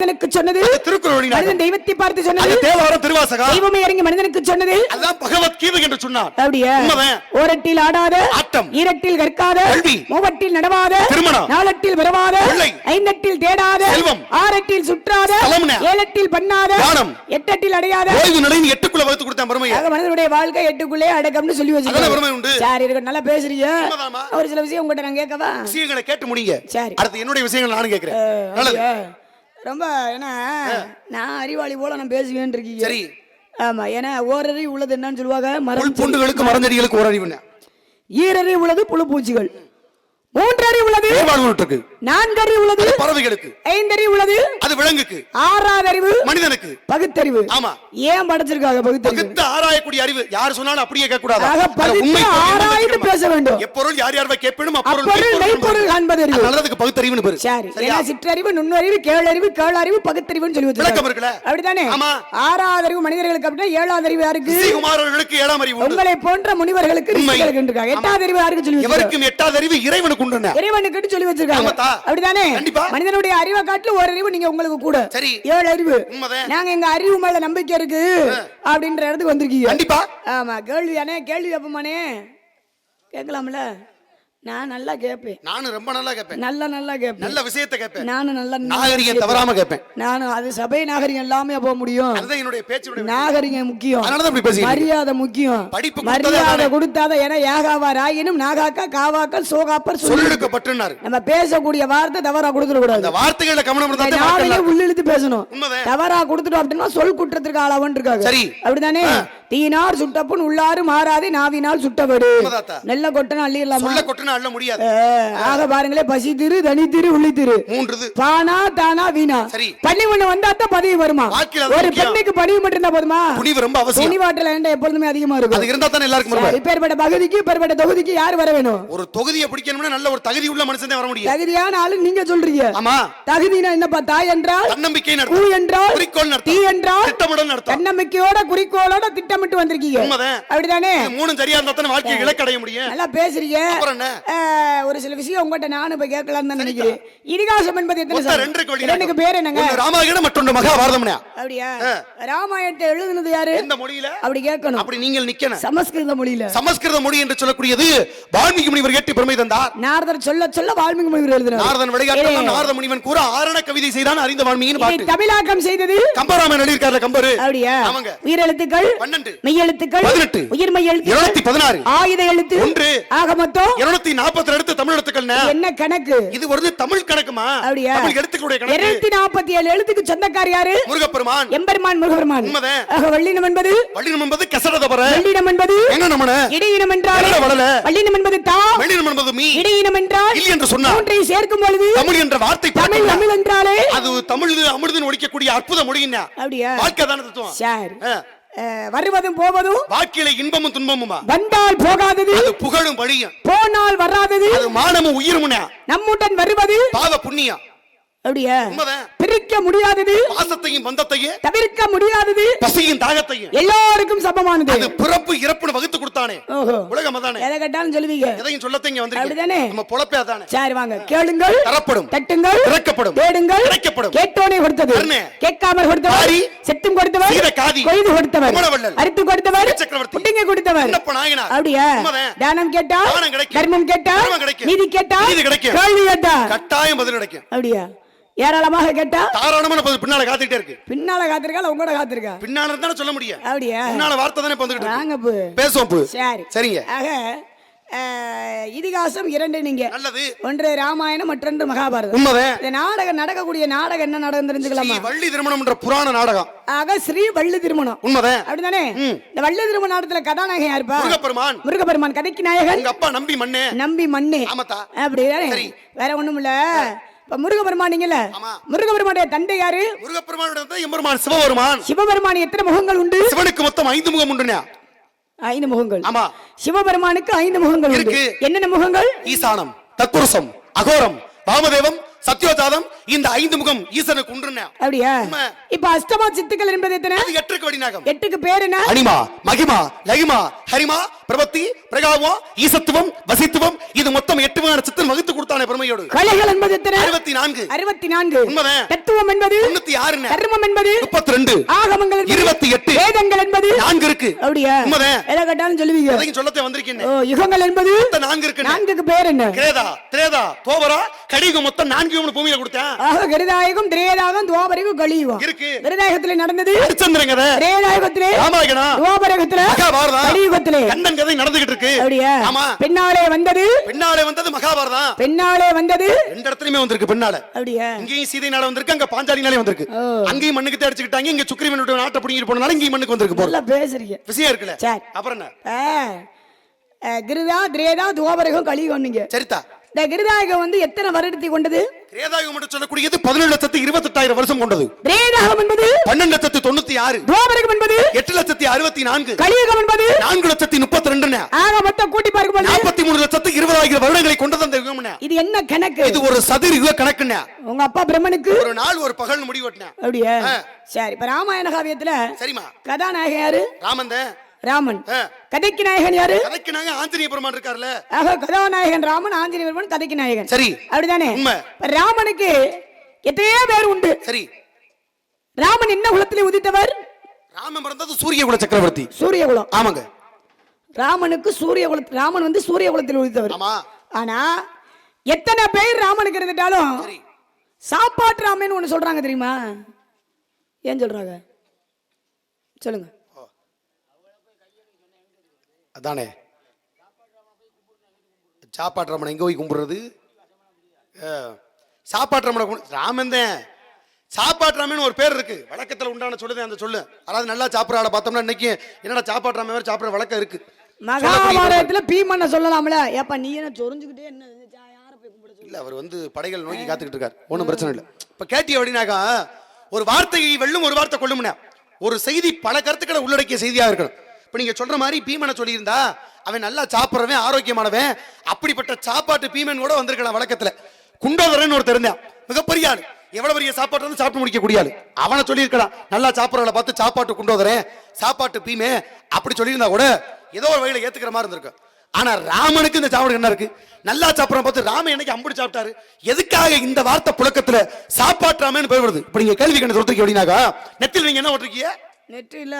மனிதனுக்கு சொன்னது திருக்குறள். மனிதன் தெய்வத்தை பார்த்து சொன்னது தேவாரம் திருவாசகா தெய்வமே இறங்கி மனிதனுக்கு சொன்னது என்று சொன்னார் அப்படியா. ஓரட்டில் ஆடாத ஆட்டம். ஈரட்டில் கற்காத கல்வி. மூவட்டில் நடவாத திருமணம். நாலட்டில் வரவாத பிள்ளை. ஐந்தட்டில் தேடாத செல்வம். ஆறட்டில் சுற்றாத. ஏழட்டில் பண்ணாத தானம். எட்டட்டில் அடையாத ஓய்வு எட்டுக்குள்ள வகுத்து கொடுத்தேன் பெருமையை ஆக மனிதனுடைய வாழ்க்கை எட்டுக்குள்ளே அடக்கம்னு சொல்லி அதான பெருமை உண்டு. வச்சிருக்கோம் சரி இருக்கு நல்லா பேசுறீங்க. ஒரு சில விஷயம் உங்ககிட்ட நான் கேட்கவா விஷயங்களை கேட்டு முடிங்க சரி. அடுத்து என்னுடைய விஷயங்கள் நானும் கேட்கிறேன் நல்லது? ரொம்ப ஏன்னா நான் அறிவாளி போல நான் பேசுவேன் இருக்கீங்க. சரி. ஆமா ஏன்னா ஓரறி உள்ளது என்னன்னு சொல்லுவாங்க மரம் பூண்டுகளுக்கு மரஞ்செடிகளுக்கு ஒரு அறிவுன்னு ஈரறி உள்ளது புழு பூச்சிகள். மூன்றறி உள்ளது. ஏற்பாடு நான்கறி உள்ளது. பறவைகளுக்கு. ஐந்தறி உள்ளது. அது விலங்குக்கு. ஆறாவது அறிவு மனிதனுக்கு. பகுத்தறிவு. ஆமா. ஏன் படைச்சிருக்காங்க பகுத்தறிவு? பகுத்து ஆராயக்கூடிய அறிவு. யார் சொன்னாலும் அப்படியே கேட்க கூடாது பகுத்து ஆராய்ந்து பேச வேண்டும். எப்பொருள் யார் யார் கேட்பினும் அப்பொருள் மெய்ப்பொருள் காண்பது அறிவு நல்லதுக்கு பகுத்தறிவுன்னு பேரு. சரி. சரியா? ஏன்னா சிற்றறிவு நுண்ணறிவு கேளறிவு கேளறிவு பகுத்தறிவுன்னு சொல்லி விளக்கம் இருக்குல்ல? அப்படித்தானே? ஆமா. ஆறாவது அறிவு மனிதர்களுக்கு அப்படின்னா ஏழாவது அறிவு யாருக்கு? ஸ்ரீகுமாரர்களுக்கு ஏழாம் அறிவு உங்களை போன்ற முனிவர்களுக்கு உண்மை. எட்டாவது அறிவு யாருக்கு சொல்லி எவருக்கும் எட்டாவது அறிவு இறைவனுக்கு உண்டு இறைவனுக்கு சொல்லி வச்சிருக்காங்க. அப்படிதானே கண்டிப்பா. மனிதனுடைய அறிவை காட்டிலும் ஒரு அறிவு நீங்க உங்களுக்கு கூட. சரி. ஏழு அறிவு. நாங்க எங்க அறிவு மேல நம்பிக்கை இருக்கு அப்படின்ற இடத்துக்கு வந்திருக்கீங்க. கண்டிப்பா. ஆமா கேள்வி தானே கேள்வி வைப்பமானே. கேட்கலாம்ல? நான் நல்லா கேட்பேன் நானும் ரொம்ப நல்லா கேட்பேன் நல்லா நல்லா கேட்பேன் நல்ல விஷயத்தை கேட்பேன் நானும் நல்லா நாகரிகம் தவறாம கேட்பேன் நானும் அது சபை நாகரிகம் எல்லாமே போக முடியும். அதுதான் என்னுடைய பேச்சுடைய நாகரிகம் முக்கியம். அதனாலதான் இப்படி பேசிக்கிறேன் மரியாதை முக்கியம். படிப்பு மரியாதை. கொடுத்தாத ஏன்னா யாகாவா ராயினும் நாகாக்கா காவாக்கல் சோகாப்பர் சொல்லு சொல்லெடுக்கப்பட்டுனாரு நம்ம பேசக்கூடிய வார்த்தை தவறா கொடுத்துட கூடாது அந்த வார்த்தைகளை கவனம் இருந்தா நாளையே உள்ளிழுத்து பேசணும். தவறா கொடுத்துட்டோம் அப்படின்னா சொல் குற்றத்திற்கு ஆளாவன் இருக்காங்க சரி. அப்படிதானே? தீனார் சுட்டப்புண் உள்ளாறு மாறாதே நாவினால் சுட்டவடு. நெல்ல அள்ளிடலாமா? சொல்ல கொட்டுன்னு அள்ள முடியாது. ஆக பாருங்களே பசி திரு தனி திரு உள்ளி திரு. மூன்றுது. பானா தானா வீணா. சரி. பண்ணி ஒண்ணு வந்தா தான் பதவி வருமா? ஒரு. பெண்ணுக்கு பதவி மட்டும் இருந்தா போதுமா? துணிவு ரொம்ப அவசியம். துணிவாற்றல் ஏன்டா எப்பொழுதுமே அதிகமா இருக்கும். அது இருந்தா தானே எல்லாருக்கும் வருவார் இப்பேற்பட்ட பகுதிக்கு இப்பேற்பட்ட தொகுதிக்கு யார் வர வேணும்? ஒரு தொகுதியை பிடிக்கணும்னா நல்ல ஒரு தகுதி உள்ள மனுஷன் தான் வர முடியும். தகுதியான ஆளு நீங்க சொல்றீங்க. ஆமா. தகுதினா என்னப்பா தாய் என்றால்? தன்னம்பிக்கை நடத்தும். என்றால்? குறிக்கோள் தீ நடத்தும் என்றால்? திட்டமிடல் நடத்தும். தன்னம்பிக்கையோட குறிக்கோளோட திட்டமிட்டு வந்திருக்கீங்க. அப்படிதானே மூணும் சரியா இருந்தா தானே வாழ்க்கையை இலக்கடைய முடியும். நல்லா பேசுறீங்க. அப்புறம் என்ன? ஒரு சில விஷயம் உங்ககிட்ட நானும் இப்ப கேட்கலாம்னு நினைக்கிறேன். இதிகாசம் என்பது எத்தனை ரெண்டுக்கு பேர் என்னங்க? ராமாயணம் மற்றொன்று மகாபாரதம்னா. அப்படியா? ராமாயணத்தை எழுதுனது யாரு? எந்த மொழியில? அப்படி கேட்கணும். அப்படி நீங்கள் நிக்கணும். சமஸ்கிருத மொழியில. சமஸ்கிருத மொழி என்று சொல்லக்கூடியது வால்மீகி முனிவர் கேட்டு பெருமை தந்தார். நாரதர் சொல்ல சொல்ல வால்மீகி முனிவர் எழுதினார். நாரதன் விளையாட்டு நாரத முனிவன் கூற ஆரண கவிதை செய்தான் அறிந்த வால்மீகின்னு பாட்டு. தமிழாக்கம் செய்தது? கம்பராமன் எழுதியிருக்காரு கம்பரு? அப்படியா? ஆமாங்க. உயிரெழுத்துக்கள்? பன்னெண்டு. மெய்யெழுத்துக்கள்? பதினெட்டு. உயிர்மெய் எழுத்து இருநூத்தி பதினாறு. ஆயுத எழுத்து? ஒன்று. ஆக மொத்தம் இருநூத்தி நாற்பத்தி எடுத்து தமிழ் எழுத்துக்கள்னா. என்ன கணக்கு? இது ஒரு தமிழ் கணக்குமா? அப்படியா? தமிழ் எழுத்துக்களுடைய கணக்கு. இருநூத்தி நாற்பத்தி ஏழு எழுத்துக்கு சொந்தக்கார் யாரு? முருகப்பெருமான். எம்பெருமான் முருகபெருமான் உண்மைதான். ஆக வள்ளினம் என்பது? வள்ளினம் என்பது கசடதபர வெள்ளினம் என்பது? எங்க நம்மன இடையினம் என்றால்? வளல. வள்ளினம் என்பது தா? வெள்ளினம் என்பது மீ. இடையினம் என்றால்? என்று சொன்னார் மூன்றை சேர்க்கும் பொழுது தமிழ் என்ற வார்த்தை தமிழ். தமிழ் என்றாலே? அது தமிழ் அமிர்தன் ஒழிக்கக்கூடிய அற்புத மொழின்னா. அப்படியா? வாழ்க்கை தானே தத்துவம். சரி. ஆ. அஹ், வருவதும் போவதும் வாழ்க்கையில இன்பமும் துன்பமுமா வந்தால் போகாதது புகழும் வழியும் போனால் வராதது மானமும் உயிருமுனா நம்முடன் வருவது பாவ புண்ணியம் அப்படியா? பிரிக்க முடியாதது. பாசத்தையும் பந்தத்தையும் தவிர்க்க முடியாதது. பசியும் தாகத்தையும் எல்லாருக்கும் சமமானது. அது பிறப்பு இறப்புன்னு வகுத்து கொடுத்தானே. உலகம் அதானே. எதை கேட்டாலும் சொல்லுவீங்க. எதையும் சொல்லத்தைங்க அப்படிதானே? வந்திருக்கீங்க. நம்ம பொழப்பே அதானே. சரி வாங்க. கேளுங்கள். தரப்படும். தட்டுங்கள். திறக்கப்படும் தேடுங்கள். கிடைக்கப்படும். கேட்டோனே கொடுத்தது. கேட்காமல் கொடுத்தவர். செத்தும் கொடுத்தவர். சீர காதி. கொய்து கொடுத்தவர். அறுத்து கொடுத்தவர். சக்கரவர்த்தி. புட்டிங்க கொடுத்தவர். அப்படியா. தானம் கேட்டா தானம் கிடைக்கும். தர்மம் கேட்டா. நீதி கேட்டா நீதி கிடைக்கும். கேள்வி கேட்டா கட்டாயம் பதில் கிடைக்கும். அப்படியா? ஏராளமாக கேட்டா தாராளமான பதில் பின்னால காத்துக்கிட்டே இருக்கு. பின்னால காத்திருக்கா உங்களோட காத்திருக்கா? பின்னால தானே சொல்ல முடியும் அப்படியா? பின்னால வார்த்தை தானே வந்துகிட்டு பு. பேசுவோம் பு. சரி. சரிங்க. ஆக இதிகாசம் இரண்டு நீங்க. நல்லது. ஒன்று ராமாயணம் மற்றொன்று மகாபாரதம். உண்மைதான். இந்த நாடகம் நடக்கக்கூடிய நாடகம் என்ன நாடகம் தெரிஞ்சுக்கலாமா வள்ளி திருமணம் என்ற புராண நாடகம். ஆக ஸ்ரீ வள்ளி திருமணம். உண்மைதான். அப்படிதானே இந்த வள்ளி திருமண நாடகத்துல கதாநாயகன் யாருப்பா? முருகப்பெருமான். முருகபெருமான் கதைக்கு நாயகன். அப்பா நம்பி மண்ணே. நம்பி மண்ணு. ஆமாத்தா. அப்படிதானே? சரி. வேற ஒண்ணும் இல்ல இப்ப முருகபெருமான் நீங்கல்ல ஆமா. முருகபெருமானுடைய தந்தை யாரு? முருகப்பெருமான் எம்பெருமான் சிவபெருமான். சிவபெருமான் எத்தனை முகங்கள் உண்டு? சிவனுக்கு மொத்தம் ஐந்து முகம் உண்டுண்ணா. ஐந்து முகங்கள். ஆமா. சிவபெருமானுக்கு ஐந்து முகங்கள் இருக்கு. என்னென்ன முகங்கள்? ஈசானம் தத்புருஷம் அகோரம் வாமதேவம் சத்யோஜாதம் இந்த ஐந்து முகம் ஈசனுக்கு உண்டுன அப்படியா. இப்ப அஷ்டமா சித்துக்கள் என்பது எத்தனை? அது எட்டுக்கு வடிநாகம். எட்டுக்கு பேர் என்ன? அனிமா மகிமா லகிமா ஹரிமா பிரபத்தி பிரகாவம் ஈசத்துவம் வசித்துவம் இது மொத்தம் எட்டு வகையான சித்தன் வகுத்து கொடுத்தானே பெருமையோடு. கலைகள் என்பது எத்தனை? அறுபத்தி நான்கு அறுபத்தி நான்கு உண்மைதான். தத்துவம் என்பது? தொண்ணூத்தி ஆறுன்னு. கர்மம் என்பது? முப்பத்தி ரெண்டு ஆகமங்கள் இருபத்தி எட்டு. வேதங்கள் என்பது? நான்கு இருக்கு. அப்படியா? உண்மைதான். எதை கேட்டாலும் சொல்லுவீங்க. அதையும் சொல்லத்தை வந்திருக்கேன் ஓ யுகங்கள் என்பது? நான்கு இருக்கு நான்குக்கு பேர் என்ன? கிரேதா திரேதா தோபரா கடிகம் மொத்தம் நான்கு பூமியில கொடுத்தேன். ஆக கருதாயகம் திரேதாகம் துவாபரகம் கலியுகம் இருக்கு. கருதாயகத்திலே நடந்தது. ஹரிச்சந்திரன் கதை திரேதாயகத்திலே ராமாயணம் துவாபரகத்திலே மகாபாரதம் கலியுகத்திலே. கண்ணன் கதை நடந்துகிட்டு இருக்கு. அப்படியா? ஆமா. பின்னாலே வந்தது. பின்னாலே வந்தது மகாபாரதம் பின்னாலே வந்தது. ரெண்டு இடத்துலயுமே வந்திருக்கு பின்னால. அப்படியா? இங்கேயும் சீதை நாடு வந்திருக்கு அங்க பாஞ்சாலி நாளே வந்திருக்கு. அங்கேயும் மண்ணுக்கு அடிச்சுக்கிட்டாங்க இங்க சுக்ரீவன் விட்டு நாட்டை பிடிங்கிட்டு போனால இங்கேயும் மண்ணுக்கு வந்திருக்கு போல. பேசுறீங்க. விஷயம் இருக்குல்ல. சரி. அப்புறம் என்ன? கிருதா திரேதா துவாபரகம் கலியுகம் நீங்க சரிதா. இந்த கிருதாயகம் வந்து எத்தனை வருடத்தை கொண்டது? கிரேதாயுகம் என்று சொல்லக்கூடியது பதினேழு லட்சத்தி இருபத்தெட்டாயிரம் வருஷம் கொண்டது. திரேதாகம் என்பது? பன்னெண்டு லட்சத்தி தொண்ணூத்தி ஆறு துவாபரகம் என்பது? எட்டு லட்சத்தி அறுபத்தி நான்கு கலியுகம் என்பது? நான்கு லட்சத்தி முப்பத்தி ரெண்டுன்னு ஆக மொத்தம் கூட்டி பார்க்கும்போது நாற்பத்தி மூணு லட்சத்தி இருபதாயிரம் வருடங்களை கொண்டது அந்த யுகம்னு இது என்ன கணக்கு? இது ஒரு சதுர யுக கணக்குன்னு உங்க அப்பா பிரம்மனுக்கு? ஒரு நாள் ஒரு பகல் முடிவு வெட்டினேன். அப்படியா. சரி இப்ப ராமாயண காவியத்துல சரிம்மா. கதாநாயகன் யாரு? ராமன் தான். ராமன். கதைக்கு நாயகன் யாரு? கதைக்கு நாங்க ஆஞ்சநேய பெருமான் இருக்காருல்ல. ஆக கதாநாயகன் ராமன் ஆஞ்சநேய பெருமான் கதைக்கு நாயகன். சரி. அப்படிதானே? ராமனுக்கு எத்தனையோ பேர் உண்டு. சரி. ராமன் என்ன குலத்திலே உதித்தவர்? ராமன் பிறந்தது சூரிய குல சக்கரவர்த்தி. சூரிய குலம் ஆமாங்க. ராமனுக்கு சூரிய குலத்தில் ராமன் வந்து சூரிய குலத்தில் உதித்தவர். ஆமா. ஆனா எத்தனை பேர் ராமனுக்கு இருந்துட்டாலும் சாப்பாட்டு ராமன் ஒண்ணு சொல்றாங்க தெரியுமா? ஏன் சொல்றாங்க? சொல்லுங்க. அதானே? சாப்பாட்டு ரமணன் எங்க போய் கும்பிடுறது? சாப்பாட்டு ரமணன் ராமன் தான். சாப்பாட்டு ராமன் ஒரு பேர் இருக்கு. வழக்கத்துல உண்டான சொல்லுது அந்த சொல்லு. அதாவது நல்லா சாப்பிட்ற பார்த்தோம்னா இன்னைக்கு என்னடா சாப்பாட்டு ராமன் சாப்பிட்ற வழக்கம் இருக்கு. மகாபாரதத்துல பீமன்ன சொல்லலாம்ல. ஏப்பா நீ என்ன சொரிஞ்சுக்கிட்டே என்ன? இல்ல அவர் வந்து படைகள் நோக்கி காத்துக்கிட்டு இருக்கார். ஒன்றும் பிரச்சனை இல்லை. இப்ப கேட்டி அப்படின்னாக்கா ஒரு வார்த்தையை வெல்லும் ஒரு வார்த்தை கொள்ளும்னா ஒரு செய்தி பல கருத்துக்களை உள்ளடக்கிய செய்தியா இருக்கணும். இப்போ நீங்கள் சொல்கிற மாதிரி பீமனை சொல்லியிருந்தா அவன் நல்லா சாப்பிட்றவன் ஆரோக்கியமானவன். அப்படிப்பட்ட சாப்பாட்டு பீமன் கூட வந்திருக்கலாம் வழக்கத்தில். குண்டோதரன் ஒருத்தர் இருந்தான். மிகப்பெரிய ஆள். எவ்வளவு பெரிய சாப்பாடு வந்து சாப்பிட்டு முடிக்கக்கூடிய ஆளு. அவனை சொல்லியிருக்கலாம். நல்லா சாப்பிட்றவளை பார்த்து சாப்பாட்டு குண்டோதரன் சாப்பாட்டு பீமே அப்படி சொல்லியிருந்தா கூட ஏதோ ஒரு வகையில் ஏத்துக்கிற மாதிரி இருந்திருக்கும். ஆனா ராமனுக்கு இந்த சாப்பாடு என்ன இருக்கு? நல்லா சாப்பிட்ற பார்த்து ராமன் என்னைக்கு அம்புடி சாப்பிட்டாரு? எதுக்காக இந்த வார்த்தை புழக்கத்துல சாப்பாட்டு ராமன் போய் வருது இப்ப நீங்க கேள்வி கண்டு சொல்றீங்க அப்படின்னாக்கா நெத்தில நீங்க என்ன ஓட்டிருக்கீங்க நெற்றில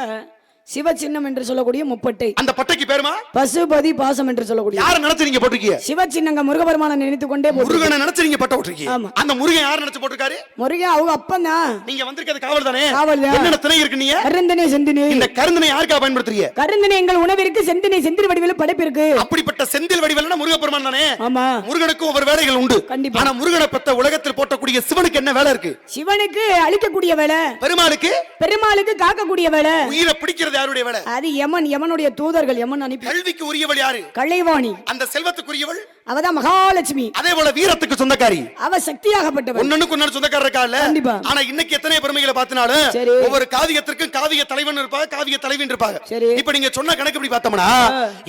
சிவ சின்னம் என்று சொல்லக்கூடிய முப்பட்டை. அந்த பட்டைக்கு பேருமா? பசுபதி பாசம் என்று சொல்லக்கூடிய. யாரை நினைச்சு நீங்க போட்டிருக்கீங்க? சிவ சின்னங்க முருகபெருமான நினைத்து கொண்டே முருகனை நினைச்சு நீங்க பட்டை ஓட்டிருக்கீங்க ஆமா. அந்த முருகன் யார் நினைச்சு போட்டிருக்காரு? முருகன் அவங்க அப்பன் தான் நீங்க வந்திருக்கிறது காவல் தானே காவல். என்னென்ன திணை இருக்கு நீங்க? கருந்தனே செந்தினி. இந்த கருந்தனை யாருக்கா பயன்படுத்துறீங்க? கருந்தனை எங்கள் உணவிற்கு செந்தினை செந்திரி வடிவில் படைப்பிற்கு. அப்படிப்பட்ட செந்தில் வடிவல்னா முருகப்பெருமான் தானே? ஆமா. முருகனுக்கு ஒவ்வொரு வேலைகள் உண்டு. கண்டிப்பா. ஆனா முருகனை பெத்த உலகத்தில் போட்டக்கூடிய சிவனுக்கு என்ன வேலை இருக்கு? சிவனுக்கு அழிக்கக்கூடிய வேலை. பெருமாளுக்கு? பெருமாளுக்கு காக்கக்கூடிய வேலை. உயிரை பிடிக்கிறது யாருடைய வேலை? அது யமன் யமனுடைய தூதர்கள் யமன் அனுப்பி கல்விக்கு உரியவள் யாரு? கலைவாணி அந்த செல்வத்துக்குரியவள்? அவதான் மகாலட்சுமி. அதே போல வீரத்துக்கு சொந்தக்காரி. அவ சக்தியாகப்பட்டவள். ஒன்னொன்னுக்கு ஒன்னு சொந்தக்காரர் இருக்கா கண்டிப்பா. ஆனா இன்னைக்கு எத்தனை பெருமைகளை பார்த்தினாலும். ஒவ்வொரு காவியத்திற்கும் காவிய தலைவன் இருப்பாங்க காவிய தலைவன் இருப்பாங்க. இப்ப நீங்க சொன்ன கணக்கு இப்படி பார்த்தோம்னா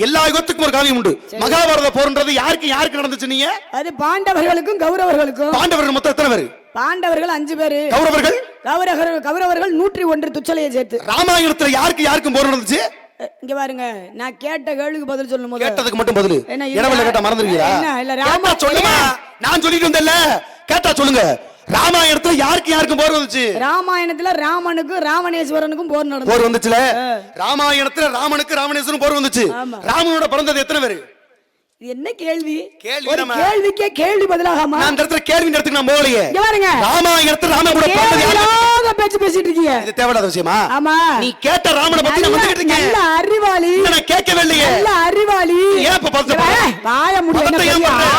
எல்லா யுகத்துக்கும் ஒரு காவியம் உண்டு. மகாபாரத போர்ன்றது யாருக்கு யாருக்கு நடந்துச்சு நீங்க? அது பாண்டவர்களுக்கும் கௌரவர்களுக்கும். பாண்டவர்கள் மொத்தம் எத்தனை பேரு? பாண்டவர்கள் அஞ்சு பேரு. கௌரவர்கள்? கௌரவர்கள் கௌரவர்கள் நூற்றி ஒன்று துச்சலையை சேர்த்து. ராமாயணத்துல யாருக்கு யாருக்கும் போர் நடந்துச்சு? இங்க பாருங்க நான் கேட்ட கேள்விக்கு பதில் சொல்லும் போது. கேட்டதுக்கு மட்டும் பதில். என்ன கேட்டா மறந்துருக்கீங்களா இல்ல, ராமா- சொல்லுமா. நான் சொல்லிட்டு வந்தேன்ல. கேட்டா சொல்லுங்க. ராமாயணத்துல யாருக்கு யாருக்கும் போர் வந்துச்சு? ராமாயணத்துல ராமனுக்கும் ராவணேஸ்வரனுக்கும் போர் நடந்தது போர் வந்துச்சுல. ராமாயணத்துல ராமனுக்கு ராவணேஸ்வரன் போர் வந்துச்சு. ராமனோட பிறந்தது எத்தனை பேரு? இது என்ன கேள்வி? கேள்வி ஒரு கேள்விக்கே கேள்வி பதிலாகாமா நான் இந்த இடத்துல கேள்வி இடத்துக்கு நான் போகலையே. இங்க பாருங்க. கூட பேச்சு பேசிட்டு இருக்கீங்க. இது தேவையில்லாத விஷயமா? ஆமா. நீ கேட்ட ராமனை பத்தி நான் நல்ல அறிவாளி. நான் கேட்கவே இல்லையே. நல்ல அறிவாளி. ஏன் இப்ப பாரு? வாய பண்ற?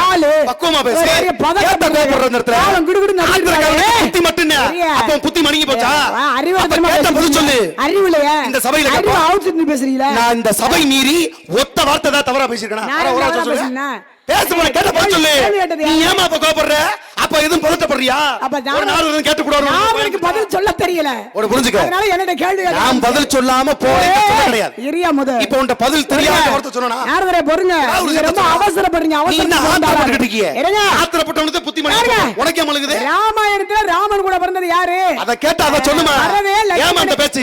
ஆளு. பக்குவமா பேசு. இப்ப கோபப்படுற இந்த இடத்துல? அவன். புத்தி மட்டும்? அப்போ புத்தி போச்சா? ஆ, அறிவு சொல்லு? அறிவு இல்லையா? இந்த சபையில அறிவு கேட்பா. அவுட் நீ பேசுறீங்களா? நான் இந்த சபை மீறி ஒத்த வார்த்தை தான் தவறா பேசிருக்கேனா வர, கேட்ட பதில் சொல்லு. நீ யாரு? ஏமா அப்ப கோபப்படுற அப்ப எதுவும் பதட்டப்படுறியா அப்ப நான் ஒரு நாள் எதுவும் கேட்டு பதில் சொல்ல தெரியல. ஒரு புரிஞ்சுக்க. அதனால என்னோட கேள்வி நான் பதில் சொல்லாம போறேன் சொல்ல கிடையாது. இரியா முத. இப்ப உன்ட பதில் தெரியாத வார்த்தை சொன்னா யாரதே பொறுங்க. நீங்க ரொம்ப அவசரப்படுறீங்க. அவசரம் ஆத்திரப்பட்டுக்கிட்டு இருக்கியே? இருங்க. ஆத்திரப்பட்டவனுக்கு புத்திமதி பாருங்க. உனக்கே மழுகுது. ராமாயணத்துல ராமன் கூட பிறந்தது யாரு? அத கேட்டா அத சொல்லுமா? பரதே, பேச்சு.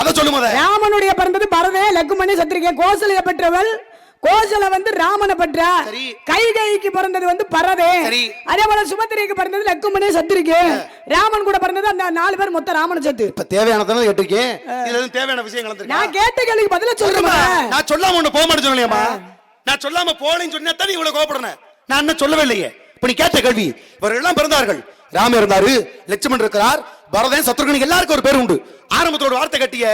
அத. ராமனுடைய பிறந்தது பரதே லக்குமணி சத்திரிகை. கோசலைய பெற்றவள் கோசல வந்து ராமனை பெற்றா. கைகைக்கு பிறந்தது வந்து பரதே. அதே போல சுபத்திரிக்கு பிறந்தது லக்குமணி சத்திரிகை. ராமன் கூட பிறந்தது அந்த நாலு பேர் மொத்த ராமன சத்து இப்ப தேவையானதான கேட்டிருக்கேன் இதுல தேவையான கலந்துருக்கா நான் கேட்ட கேள்விக்கு பதில சொல்லுமா. நான் சொல்லாம ஒண்ணு போக மாட்டேன் சொல்லலையாமா நான் சொல்லாம போனேன்னு சொன்னா தான் இவ்வளவு கோபப்படுன நான் என்ன சொல்லவே இல்லையே. இப்ப நீ கேட்ட கேள்வி. இவர்கள் எல்லாம் பிறந்தார்கள். ராம இருந்தாரு லட்சுமணன் இருக்கிறார் பரதன் சத்ருகன் எல்லாருக்கும் ஒரு பேர் உண்டு. ஆரம்பத்தோட வார்த்தை கட்டிய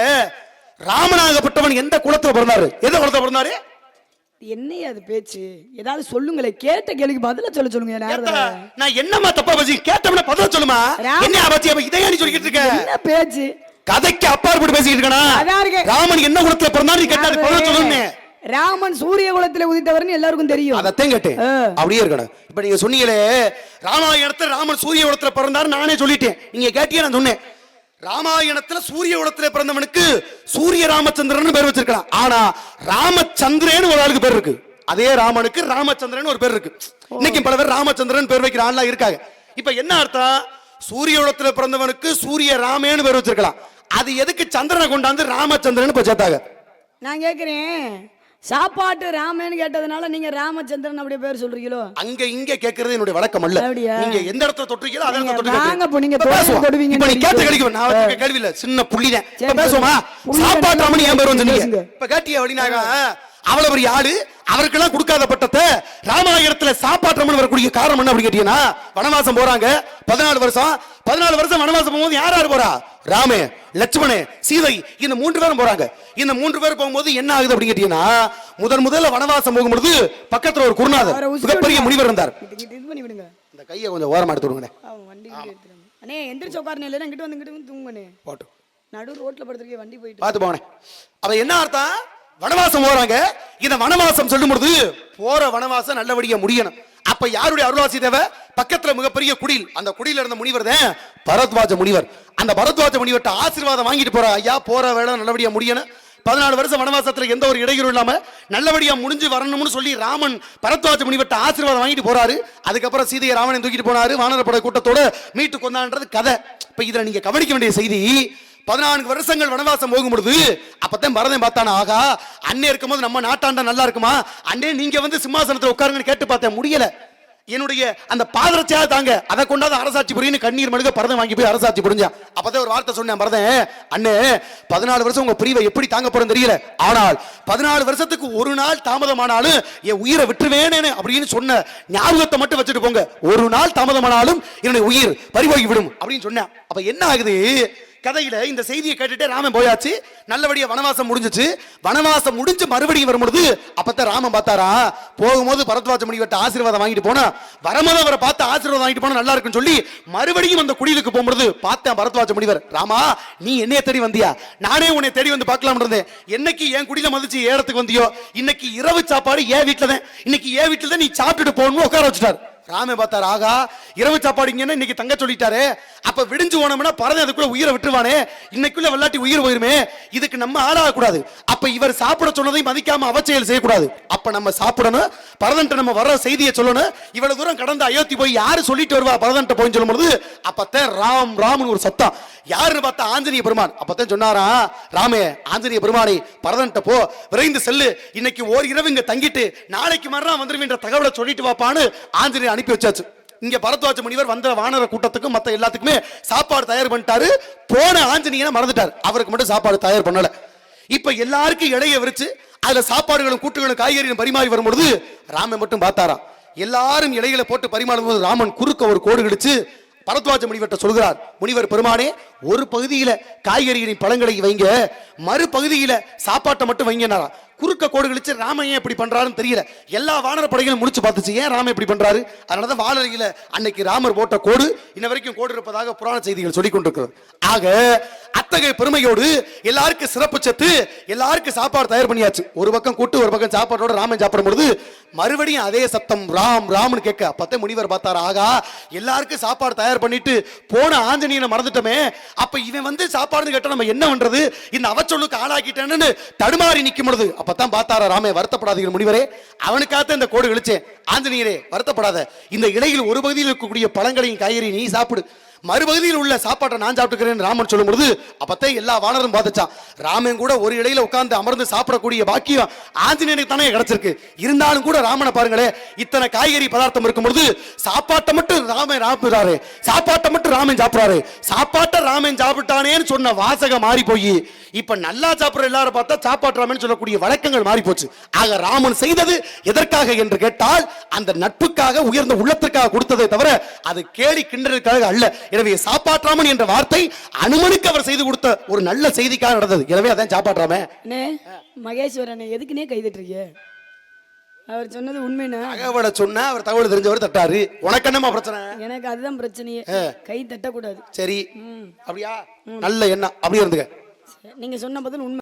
ராமனாகப்பட்டவன் எந்த குலத்துல பிறந்தாரு? எந்த குலத்துல பிறந்தாரு? என்னைய அது பேச்சு. ஏதாவது சொல்லுங்களே கேட்ட கேள்விக்கு பதில சொல்ல சொல்லுங்க. நான் என்னமா தப்பா பேசி கேட்டவன பதில் சொல்லுமா? என்ன பத்தி அப்ப இதையா நீ சொல்லிக்கிட்டு இருக்க? என்ன பேச்சு? கதைக்கு அப்பாற்பட்டு பேசிக்கிட்டு இருக்கனா. ராமன் என்ன குலத்துல பிறந்தாரு கேட்டாரு பதில் சொல்லணும்னு ராமன் சூரிய குலத்துல உதித்தவர்னு எல்லாருக்கும் தெரியும். அதத்தையும் கேட்டேன் ஆ. அப்படியே இருக்கணும். இப்ப நீங்க சொன்னீங்களே ராமாயணத்துல ராமன் சூரிய குலத்துல பிறந்தாரு நானே சொல்லிட்டேன். நீங்க கேட்டீங்க நான் சொன்னேன். ராமாயணத்துல சூரிய குலத்துல பிறந்தவனுக்கு சூரிய ராமச்சந்திரன் பேர் வச்சிருக்கலாம். ஆனா ராமச்சந்திரன் ஒரு ஆளுக்கு பேர் இருக்கு. அதே ராமனுக்கு ராமச்சந்திரன் ஒரு பேர் இருக்கு. இன்னைக்கு பல பேர் ராமச்சந்திரன் பேர் வைக்கிற ஆள்லாம் இருக்காங்க. இப்ப என்ன அர்த்தம்? சூரிய குலத்துல பிறந்தவனுக்கு சூரிய ராமேன்னு பேர் வச்சிருக்கலாம். அது எதுக்கு சந்திரனை கொண்டாந்து ராமச்சந்திரன் சேர்த்தாங்க? நான் கேக்குறேன். சாப்பாட்டு ராமன்னு கேட்டதுனால நீங்க ராமச்சந்திரன் அப்படியே பேர் சொல்றீங்களோ அங்க இங்க கேக்குறது என்னுடைய வழக்கம் அல்ல? நீங்க எந்த இடத்துல தொட்டுறீங்களோ அதே இடத்துல நீங்க இப்ப நீங்க. தொடுவீங்கன்னு இப்ப நீ கேட்ட. கேள்வி நான் கேள்வி இல்ல சின்ன புள்ளிதான் இப்ப சரி, பேசுவோமா புள்ளி சாப்பாட்டு ராமன் ஏன் பேர் வந்து. இப்ப கேட்டியா அப்படின்னாங்க அவ்வளவு பெரிய ஆளு. அவருக்கெல்லாம் கொடுக்காத பட்டத்தை ராமாயணத்துல சாப்பாட்டு வரக்கூடிய காரணம் என்ன அப்படின்னு கேட்டீங்கன்னா வனவாசம் போறாங்க. பதினாலு வருஷம். பதினாலு வருஷம் வனவாசம் போகும்போது யார் யார் போறா? ராமே லட்சுமணே சீதை இந்த மூன்று பேரும் போறாங்க. இந்த மூன்று பேர் போகும்போது என்ன ஆகுது அப்படின்னு கேட்டீங்கன்னா முதன் முதல்ல வனவாசம் போகும்பொழுது பக்கத்துல ஒரு குருநாதர் மிகப்பெரிய விடுங்க. முனிவர் இருந்தார். விடுங்க. இந்த கையை கொஞ்சம் ஓரமா எடுத்து அவன் எடுத்துருங்க அண்ணே எந்திரிச்சு உட்காரணும் இல்லைன்னா இங்கிட்டு வந்து இங்கிட்டு வந்து தூங்குனே போட்டு. நடு ரோட்ல படுத்துருக்கே வண்டி போயிட்டு. பார்த்து போனே அப்ப என்ன அர்த்தம்? வனவாசம் போறாங்க. இந்த வனவாசம் சொல்லும் பொழுது போற வனவாசம் நல்லபடியா முடியணும். அப்ப யாருடைய அருளாசி தேவை? பக்கத்துல மிகப்பெரிய குடில். அந்த குடியில இருந்த முனிவர் தான் பரத்வாஜ முனிவர். அந்த பரத்வாஜ முனிவர்ட்ட ஆசீர்வாதம் வாங்கிட்டு போற. ஐயா போற வேலை நல்லபடியா முடியணும். பதினாலு வருஷம் வனவாசத்துல எந்த ஒரு இடையூறும் இல்லாம நல்லபடியா முடிஞ்சு வரணும்னு சொல்லி ராமன் பரத்வாஜ முனிவர்ட்ட ஆசீர்வாதம் வாங்கிட்டு போறாரு. அதுக்கப்புறம் சீதையை ராமனை தூக்கிட்டு போனாரு. வானரப்பட கூட்டத்தோட மீட்டு கொண்டான்றது கதை. இப்ப இதுல நீங்க கவனிக்க வேண்டிய செய்தி பதினான்கு வருஷங்கள் வனவாசம் போகும் பொழுது அப்பதான் பரதன் பார்த்தானா ஆகா அண்ணே இருக்கும்போது நம்ம நாட்டாண்ட நல்லா இருக்குமா? அண்ணே நீங்க வந்து சிம்மாசனத்தில் உட்காருங்கன்னு கேட்டு பார்த்தேன் முடியல. என்னுடைய அந்த பாதரட்சியா தாங்க அதை கொண்டாந்து அரசாட்சி புரியுன்னு கண்ணீர் மழுக பரதம் வாங்கி போய் அரசாட்சி புரிஞ்சான். அப்பதான் ஒரு வார்த்தை சொன்னேன் பரதன் அண்ணே பதினாலு வருஷம் உங்க பிரிவை எப்படி தாங்க போறேன்னு தெரியல. ஆனால் பதினாலு வருஷத்துக்கு ஒரு நாள் தாமதமானாலும் என் உயிரை விட்டுருவேனே அப்படின்னு சொன்ன ஞாபகத்தை மட்டும் வச்சுட்டு போங்க. ஒரு நாள் தாமதமானாலும் என்னுடைய உயிர் பறிபோகி விடும் அப்படின்னு சொன்னேன். அப்ப என்ன ஆகுது? கதையில இந்த செய்தியை கேட்டுட்டு ராமன் போயாச்சு. நல்லபடியா வனவாசம் முடிஞ்சுச்சு. வனவாசம் முடிஞ்சு மறுபடியும் வரும்பொழுது அப்பத்தான் ராமன் பார்த்தாரா? போகும்போது பரத்வாஜ முனிவர்ட்ட ஆசீர்வாதம் வாங்கிட்டு போனா வரும்போது அவரை பார்த்து ஆசீர்வாதம் வாங்கிட்டு போனா நல்லா இருக்குன்னு சொல்லி மறுபடியும் அந்த குடிலுக்கு போகும்பொழுது பார்த்தேன் பரத்வாஜ முனிவர். ராமா நீ என்னைய தேடி வந்தியா? நானே உன்னை தேடி வந்து பார்க்கலாம் இருந்தேன். என்னைக்கு என் குடியில மதிச்சு ஏறத்துக்கு வந்தியோ இன்னைக்கு இரவு சாப்பாடு ஏன் வீட்டுல தான் இன்னைக்கு ஏன் வீட்டுல தான் நீ சாப்பிட்டுட்டு போகணும்னு உட்கார வச்சுட்டார். ராமே பார்த்தார் ஆகா இரவு சாப்பாடுங்கன்னு இன்னைக்கு தங்க சொல்லிட்டாரு. அப்ப விடிஞ்சு போனோம்னா பறவை அதுக்குள்ள உயிரை விட்டுருவானே. இன்னைக்குள்ள வெள்ளாட்டி உயிர் போயிருமே. இதுக்கு நம்ம ஆளாக கூடாது அப்ப இவர் சாப்பிட சொன்னதை மதிக்காம அவச்செயல் செய்யக்கூடாது. அப்ப நம்ம சாப்பிடணும். பரதன்ட்ட நம்ம வர செய்தியை சொல்லணும். இவ்வளவு தூரம் கடந்த அயோத்தி போய் யாரு சொல்லிட்டு வருவா பரதன்ட்ட போய் சொல்லும்போது அப்பத்தான் ராம் ராம்னு ஒரு சத்தம். யாருன்னு பார்த்தா ஆஞ்சநேய பெருமான். அப்பத்தான் சொன்னாரா ராமே ஆஞ்சநேய பெருமானை பரதன்ட்ட போ. விரைந்து செல்லு. இன்னைக்கு ஓர் இரவு இங்க தங்கிட்டு நாளைக்கு மறுநாள் வந்துருவீன்ற தகவலை சொல்லிட்டு வாப்பான்னு ஆஞ்சநேய அனுப்பி வச்சாச்சு. இங்க பரத்வாஜ முனிவர் வந்த வானர கூட்டத்துக்கும் மத்த எல்லாத்துக்குமே சாப்பாடு தயார் பண்ணிட்டாரு. போன ஆஞ்சநேயனை மறந்துட்டார். அவருக்கு மட்டும் சாப்பாடு தயார் பண்ணல. இப்ப எல்லாருக்கும் இடைய விரிச்சு அதுல சாப்பாடுகளும் கூட்டுகளும் காய்கறிகளும் பரிமாறி வரும்பொழுது ராமன் மட்டும் பார்த்தாராம். எல்லாரும் இலையில போட்டு பரிமாறும் போது ராமன் குறுக்க ஒரு கோடு கிடிச்சு பரத்வாஜ முனிவர்கிட்ட சொல்கிறார் முனிவர் பெருமானே ஒரு பகுதியில காய்கறிகளின் பழங்களை வைங்க. மறு பகுதியில சாப்பாட்டை மட்டும் வைங்கனாரா குறுக்க கோடு கழிச்சு ராமன் ஏன் இப்படி பண்றாருன்னு தெரியல. எல்லா வானர படைகளும் முடிச்சு பார்த்துச்சு ஏன் ராமன் இப்படி பண்றாரு? அதனாலதான் வானரையில அன்னைக்கு ராமர் போட்ட கோடு இன்ன வரைக்கும் கோடு இருப்பதாக புராண செய்திகள் சொல்லிக் கொண்டிருக்கிறது. ஆக அத்தகைய பெருமையோடு எல்லாருக்கும் சிறப்பு சத்து எல்லாருக்கும் சாப்பாடு தயார் பண்ணியாச்சு. ஒரு பக்கம் கூட்டு ஒரு பக்கம் சாப்பாட்டோட ராமன் சாப்பிடும் பொழுது மறுபடியும் அதே சத்தம் ராம் ராம்னு கேட்க. அப்பத்தே முனிவர் பார்த்தாரு ஆகா எல்லாருக்கும் சாப்பாடு தயார் பண்ணிட்டு போன ஆஞ்சநேயனை மறந்துட்டோமே. அப்ப இவன் வந்து சாப்பாடுன்னு கேட்டா நம்ம என்ன பண்றது? இந்த அவச்சொல்லுக்கு ஆளாக்கிட்டேன்னு தடுமாறி நிற்கும் பொழுது அப்பதான் பார்த்தாரா ராமே வருத்தப்படாதீங்க முனிவரே. அவனுக்காக இந்த கோடு கழிச்சேன் ஆஞ்சநேயரே வருத்தப்படாத. இந்த இலையில் ஒரு பகுதியில் இருக்கக்கூடிய பழங்களையும் காய்கறி நீ சாப்பிடு. மறுபகுதியில் உள்ள சாப்பாட்டை நான் சாப்பிட்டுக்கிறேன் ராமன் சொல்லும் பொழுது அப்பத்தே எல்லா வானரும் பாதிச்சான் ராமன் கூட ஒரு இடையில உட்கார்ந்து அமர்ந்து சாப்பிடக்கூடிய பாக்கியம் ஆஞ்சநேயனுக்கு தானே கிடைச்சிருக்கு. இருந்தாலும் கூட ராமனை பாருங்களே இத்தனை காய்கறி பதார்த்தம் இருக்கும் பொழுது சாப்பாட்டை மட்டும் ராமன் சாப்பிடுறாரு. சாப்பாட்டை மட்டும் ராமன் சாப்பிடுறாரு. சாப்பாட்டை ராமன் சாப்பிட்டானேன்னு சொன்ன வாசகம் மாறி போய் இப்ப நல்லா சாப்பிடுற எல்லாரும் பார்த்தா சாப்பாட்டு ராமன் சொல்லக்கூடிய வழக்கங்கள் மாறி போச்சு ஆக ராமன் செய்தது எதற்காக என்று கேட்டால் அந்த நட்புக்காக உயர்ந்த உள்ளத்திற்காக கொடுத்ததை தவிர அது கேலி கிண்டலுக்காக அல்ல. எனவே சாப்பாற்றாமன் என்ற வார்த்தை அனுமனுக்கு அவர் செய்து கொடுத்த ஒரு நல்ல செய்திக்காக நடந்தது. எனவே அதான் சாப்பாற்றாம. மகேஸ்வரனை எதுக்குன்னே கைதட்டுறீங்க? அவர் சொன்னது உண்மைண்ணா. தகவலை சொன்னா அவர் தகவல் தெரிஞ்சவர் தட்டாரு. உனக்கு என்னமா பிரச்சனை? எனக்கு அதுதான் பிரச்சனையே. கை தட்டக்கூடாது. சரி. அப்படியா? நல்ல எண்ணம். அப்படியே இருந்துக்க. நீங்க சொன்ன பதில் உண்மை.